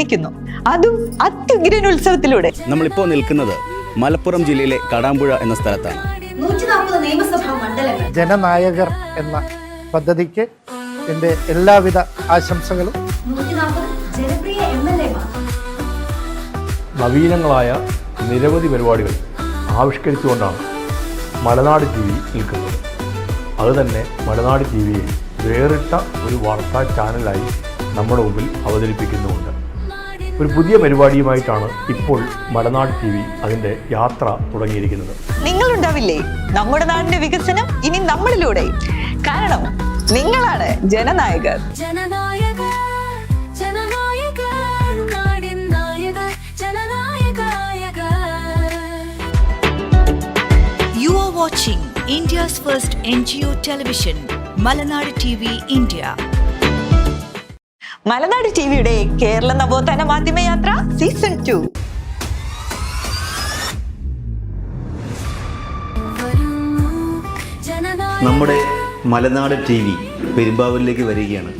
ഒന്നിക്കുന്നു അതും അത്യുഗ്രൻ ഉത്സവത്തിലൂടെ. നമ്മളിപ്പോ നിൽക്കുന്നത് മലപ്പുറം ജില്ലയിലെ കടാമ്പുഴ എന്ന സ്ഥലത്താണ്. ജനനായകർ എന്ന പദ്ധതിക്ക് എന്റെ എല്ലാവിധ ആശംസകളും. നവീനങ്ങളായ നിരവധി പരിപാടികൾ ആവിഷ്കരിച്ചുകൊണ്ടാണ് മലനാട് ടി വി നിൽക്കുന്നത്. അതുതന്നെ മലനാട് ടി വിയെ വേറിട്ട ഒരു വാർത്താ ചാനലായി നമ്മുടെ മുമ്പിൽ അവതരിപ്പിക്കുന്നുമുണ്ട്. ഒരു പുതിയ പരിപാടിയുമായിട്ടാണ് ഇപ്പോൾ മലനാട് ടി വി അതിന്റെ യാത്ര തുടങ്ങിയിരിക്കുന്നത്. നിങ്ങളുണ്ടാവില്ലേ? നമ്മുടെ നാടിന്റെ വികസനം ഇനി നമ്മളിലൂടെ. കാരണം നിങ്ങളാണ് ജനനായകർ. ജനനായക ജനനായക നാടിൻ നായക ജനനായകായക You are watching India's first NGO television, Malanad TV India. Malanad T വിയുടെ കേരള നവോത്ഥാന മാധ്യമയാത്ര സീസൺ ടു. നമ്മുടെ മലനാട് ടി വി പെരുമ്പാവൂരിലേക്ക് വരികയാണ്.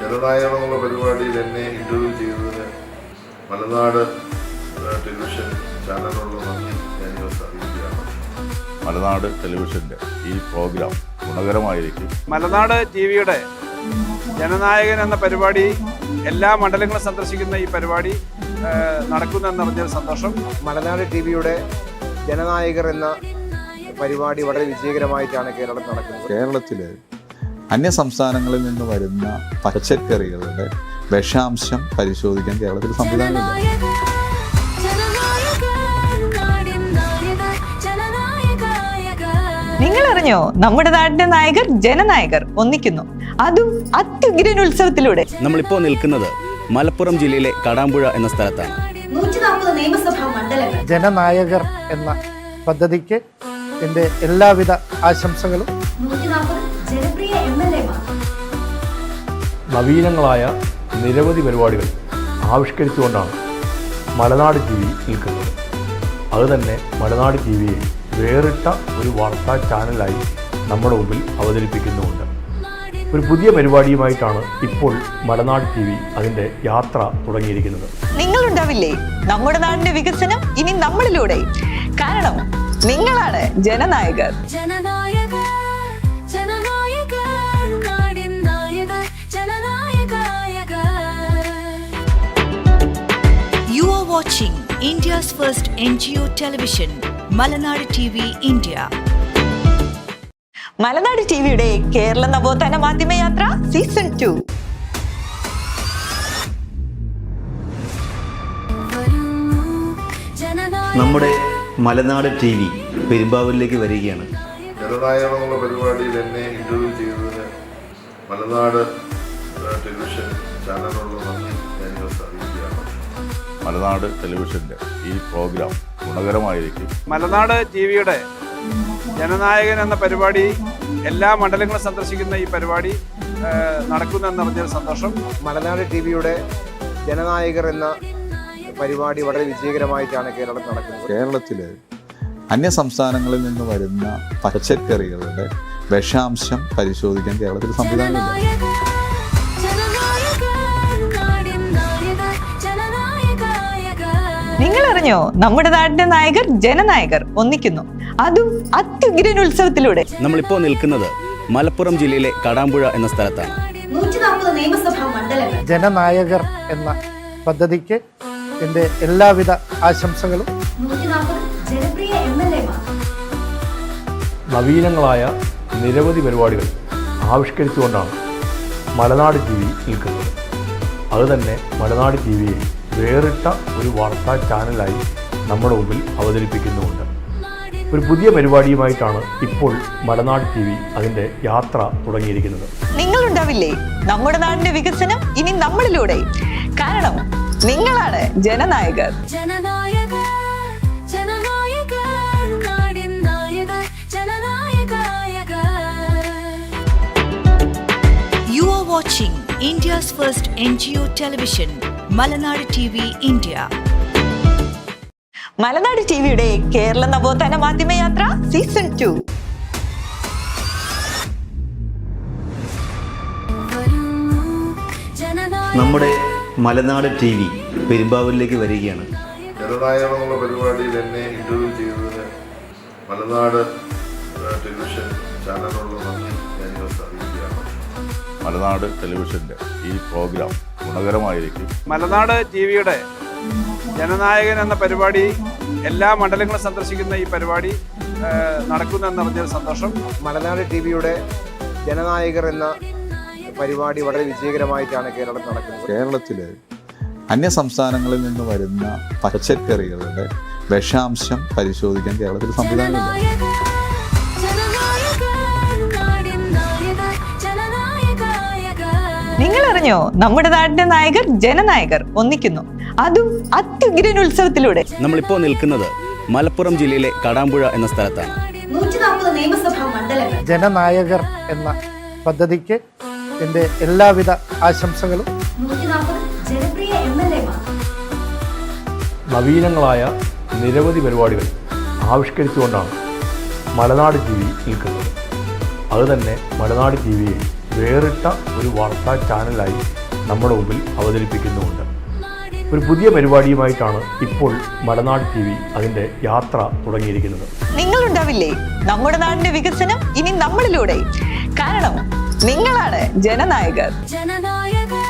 ജനനായകം എന്നുള്ള പരിപാടിയിൽ എന്നെ ഇന്റർവ്യൂ ചെയ്തതിന് മലനാട് ടെലിവിഷൻ ചാനലിനുള്ള നന്ദി ഈ അറിയിക്കുകയാണ്. മലനാട് ടെലിവിഷന്റെ ഈ പ്രോഗ്രാം ഗുണകരമായിരിക്കും. മലനാട് ടി വിയുടെ ജനനായകൻ എന്ന പരിപാടി എല്ലാ മണ്ഡലങ്ങളും സന്ദർശിക്കുന്ന ഈ പരിപാടി ഏഹ്, നടക്കുന്നെന്നറിഞ്ഞൊരു സന്തോഷം. മലനാട് ടി വിയുടെ ജനനായകർ എന്ന പരിപാടി വളരെ വിജയകരമായിട്ടാണ് കേരളത്തിൽ നടക്കുന്നത്. കേരളത്തിൽ അന്യ സംസ്ഥാനങ്ങളിൽ നിന്ന് വരുന്ന പച്ചക്കറികളുടെ വിഷാംശം പരിശോധിക്കാൻ കേരളത്തിൽ സംവിധാനമില്ല. നിങ്ങൾ അറിഞ്ഞോ നമ്മുടെ നാടിന്റെ നായകർ ജനനായകർ ഒന്നിക്കുന്നു. അതും അത്യുഗ്രൻ ഉത്സവത്തിലൂടെ. നമ്മളിപ്പോൾ നിൽക്കുന്നത് മലപ്പുറം ജില്ലയിലെ കടാമ്പുഴ എന്ന സ്ഥലത്താണ്. ജനനായകർ എന്ന പദ്ധതിക്ക് എന്റെ എല്ലാവിധ ആശംസകളും. നവീനങ്ങളായ നിരവധി പരിപാടികൾ ആവിഷ്കരിച്ചുകൊണ്ടാണ് മലനാട് ടി വി നിൽക്കുന്നത്. അതുതന്നെ മലനാട് ടി വിയെ വേറിട്ട ഒരു വാർത്താ ചാനലായി നമ്മുടെ മുമ്പിൽ അവതരിപ്പിക്കുന്നുമുണ്ട്. ഒരു പുതിയ പരിപാടിയുമായിട്ടാണ് ഇപ്പോൾ മലനാട് ടി വി അതിന്റെ യാത്ര തുടങ്ങിയിരിക്കുന്നത്. നിങ്ങളുണ്ടാവില്ലേ? നമ്മുടെ നാടിന്റെ വികസനം ഇനി നമ്മളിലൂടെ. കാരണം നിങ്ങളാണ് ജനനായകർ. ജനനായകർ ജനനായക നാടിൻ നായക ജനനായകായക You are watching India's first NGO television, Malanad TV India. Malanad T വിയുടെ കേരള നവോത്ഥാന മാധ്യമയാത്ര സീസൺ ടു. നമ്മുടെ മലനാട് ടി വി പെരുമ്പാവൂരിലേക്ക് വരികയാണ്. ജനനായകം എന്നുള്ള പരിപാടിയിൽ എന്നെ ഇന്റർവ്യൂ ചെയ്തതിന് മലനാട് ടെലിവിഷൻ ചാനലിനുള്ള നന്ദി ഞാൻ അറിയിക്കുകയാണ്. മലനാട് ടെലിവിഷന്റെ ഈ പ്രോഗ്രാം ഗുണകരമായിരിക്കും. മലനാട് ടി വിയുടെ ജനനായകൻ എന്ന പരിപാടി എല്ലാ മണ്ഡലങ്ങളും സന്ദർശിക്കുന്ന ഈ പരിപാടി നടക്കുന്നെന്നറിഞ്ഞൊരു സന്തോഷം. മലനാട് ടി വിയുടെ ജനനായകർ എന്ന പരിപാടി വളരെ വിജയകരമായിട്ടാണ് കേരളത്തിൽ നടക്കുന്നത്. കേരളത്തിൽ അന്യ സംസ്ഥാനങ്ങളിൽ നിന്ന് വരുന്ന പച്ചക്കറികളുടെ വിഷാംശം പരിശോധിക്കാൻ കേരളത്തിൽ സംവിധാനമില്ല. നിങ്ങൾ അറിഞ്ഞോ നമ്മുടെ നാടിന്റെ നായകർ ജനനായകർ ഒന്നിക്കുന്നു. അതും അത്യുഗ്രൻ ഉത്സവത്തിലൂടെ. നമ്മളിപ്പോൾ നിൽക്കുന്നത് മലപ്പുറം ജില്ലയിലെ കടാമ്പുഴ എന്ന സ്ഥലത്താണ്. ജനനായകർ എന്ന പദ്ധതിക്ക് എന്റെ എല്ലാവിധ ആശംസകളും. നവീനങ്ങളായ നിരവധി പരിപാടികൾ ആവിഷ്കരിച്ചുകൊണ്ടാണ് മലനാട് ടി വി നിൽക്കുന്നത്. അതുതന്നെ മലനാട് ടി വിയെ വേറിട്ട ഒരു വാർത്താ ചാനലായി നമ്മുടെ മുമ്പിൽ അവതരിപ്പിക്കുന്നുമുണ്ട്. ഒരു പുതിയ പരിപാടിയുമായിട്ടാണ് ഇപ്പോൾ മലനാട് ടി വി അതിന്റെ യാത്ര തുടങ്ങിയിരിക്കുന്നത്. നിങ്ങളുണ്ടാവില്ലേ? നമ്മുടെ നാടിന്റെ വികസനം ഇനി നമ്മളിലൂടെ. കാരണം നിങ്ങളാണ് ജനനായകർ. ജനനായകർ ജനനായക നാടിൻ നായക ജനനായകായക You are watching India's first NGO television, Malanadu TV India. Malanad T വിയുടെ കേരള നവോത്ഥാന മാധ്യമയാത്ര സീസൺ ടു. നമ്മുടെ മലനാട് ടി വി പെരുമ്പാവൂരിലേക്ക് വരികയാണ്. ജനനായകം എന്നുള്ള പരിപാടിയിൽ എന്നെ ഇന്റർവ്യൂ ചെയ്തതിന് മലനാട് ടെലിവിഷൻ ചാനലിനുള്ള നന്ദി ഞാൻ അറിയിക്കുകയാണ്. മലനാട് ടെലിവിഷന്റെ ഈ പ്രോഗ്രാം ഗുണകരമായിരിക്കും. മലനാട് ടി വിയുടെ ജനനായകൻ എന്ന പരിപാടി എല്ലാ മണ്ഡലങ്ങളും സന്ദർശിക്കുന്ന ഈ പരിപാടി നടക്കുന്നെന്നറിഞ്ഞൊരു സന്തോഷം. മലനാട് ടി വിയുടെ ജനനായകർ എന്ന പരിപാടി വളരെ വിജയകരമായിട്ടാണ് കേരളത്തിൽ നടക്കുന്നത്. കേരളത്തിൽ അന്യ സംസ്ഥാനങ്ങളിൽ നിന്ന് വരുന്ന പച്ചക്കറികളുടെ വിഷാംശം പരിശോധിക്കാൻ കേരളത്തിൽ സംവിധാനമില്ല. നിങ്ങൾ അറിഞ്ഞോ നമ്മുടെ നാടിന്റെ നായകർ ജനനായകർ ഒന്നിക്കുന്നു. അതും അത്യുഗ്രൻ ഉത്സവത്തിലൂടെ. നമ്മളിപ്പോൾ നിൽക്കുന്നത് മലപ്പുറം ജില്ലയിലെ കടാമ്പുഴ എന്ന സ്ഥലത്താണ്. ജനനായകർ എന്ന പദ്ധതിക്ക് എന്റെ എല്ലാവിധ ആശംസകളും. നവീനങ്ങളായ നിരവധി പരിപാടികൾ ആവിഷ്കരിച്ചുകൊണ്ടാണ് മലനാട് ടി വി നിൽക്കുന്നത്. അതുതന്നെ മലനാട് ടി വിയെ വേറിട്ട ഒരു വാർത്താ ചാനലായി നമ്മുടെ മുമ്പിൽ അവതരിപ്പിക്കുന്നുമുണ്ട്. ഒരു പുതിയ പരിപാടിയുമായിട്ടാണ് ഇപ്പോൾ മലനാട് ടി വി അതിന്റെ യാത്ര തുടങ്ങിയിരിക്കുന്നത്. നിങ്ങളുണ്ടാവില്ലേ? നമ്മുടെ നാടിന്റെ വികസനം ഇനി നമ്മളിലൂടെ. കാരണം നിങ്ങളാണ് ജനനായകർ. ജനനായക